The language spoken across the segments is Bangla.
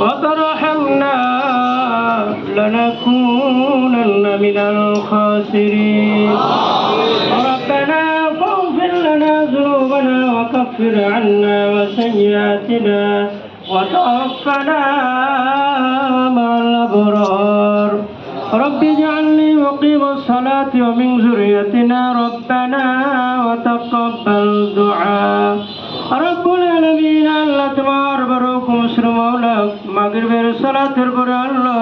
وترحمنا لنكونن من الخاسرين. ربنا فاغفر لنا ذنوبنا وكفر عنا وسيئاتنا وتوفنا مع الأبرار. رب اجعلني مقيم الصلاة ومن ذريتنا ربنا وتقبل دعاء. রব্বুল আলামিন আল্লাহ তোমার বড় কুমসর মাওলাক মাগরিবের সালাতের পরে আল্লাহ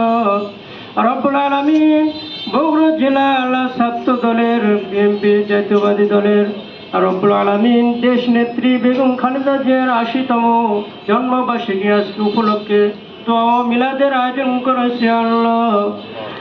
রব্বুল আলামিন বগুড়া জেলা আল্লাহ ছাত্র দলের বিএনপি জাতীয়বাদী দলের রব্বুল আলমিন দেশ নেত্রী বেগম খালেদা জিয়ার আশিতম জন্মবার্ষিকী আজকে উপলক্ষে তো মিলাদের আয়োজন করেছে আল্লাহ।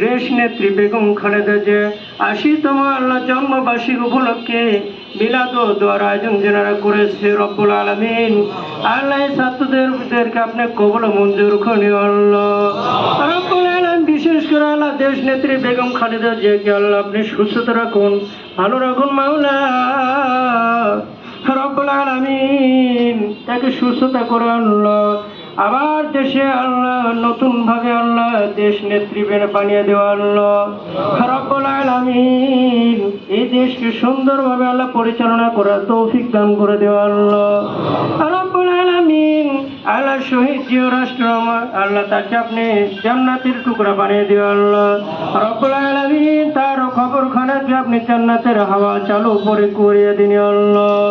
দেশ নেত্রী বেগম খালেদা যে আশিতম আল্লাহ উপলক্ষে মিলাদ ও দোয়ার আয়োজন যেনারা করেছে রব্বুল আলমিন, আল্লাহ ছাত্রদেরকে আপনি কবল মঞ্জুর করে আল্লাহ। রব্বুল আলম বিশেষ করে আল্লাহ দেশ নেত্রী বেগম খালেদা জিয়াকে আল্লাহ আপনি সুস্থ রাখুন, ভালো রাখুন মাওলা। রব্বুল আলমিন তাকে সুস্থতা করে আল্লাহ। আবার দেশে আল্লাহ, নতুন ভাবে আল্লাহ, দেশ নেত্রী বানিয়ে দেওয়া আল্লাহ। আলামিন, এই দেশকে সুন্দরভাবে আল্লাহ পরিচালনা করার তৌফিক দান করে দেওয়া আল্লাহ। রব্বুল আলামিন, আল্লাহ শহীদ জিও রাষ্ট্র, আল্লাহ তাকে আপনি জান্নাতের টুকরা বানিয়ে দেওয়া আল্লাহ। রব্বুল আলামিন, তার খবর খানাকে আপনি জান্নাতের হাওয়া চালু করে করিয়ে দিন আল্লাহ।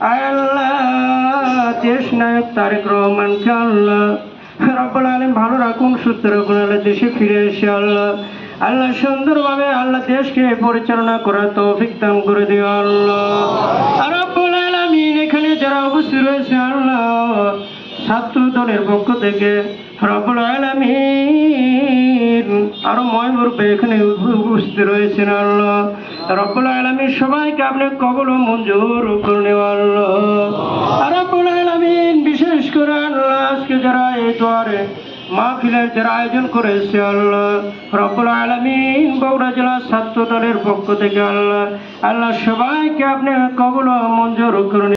আল্লাহ দেশ নায়ক তারেক রহমানকে আল্লাহ রব্বুল আলম ভালো রাখুন, সুস্থ রাখুন দেশে ফিরে এসে আল্লাহ আল্লাহ সুন্দরভাবে আল্লাহ দেশকে পরিচালনা করার তৌফিক দান করে দিও আল্লাহ। রব্বুল আলামিন, এখানে যারা উপস্থিত রয়েছে আল্লাহ, ছাত্র দলের পক্ষ থেকে রব্বুল আলামিন, আরও ময়মূর্পে এখানে উপস্থিত রয়েছেন আল্লাহ। রব্বুল আলামিন, সবাইকে আপনি কবল মঞ্জুর করে আল্লাহ। যারা এই দোয়ারে মাহফিলের যারা আয়োজন করেছে আল্লাহ রকুল আলমিন বগুড়া জেলা ছাত্র দলের পক্ষ থেকে আল্লাহ আল্লাহ সবাইকে আপনি কবল মঞ্জুর করুন।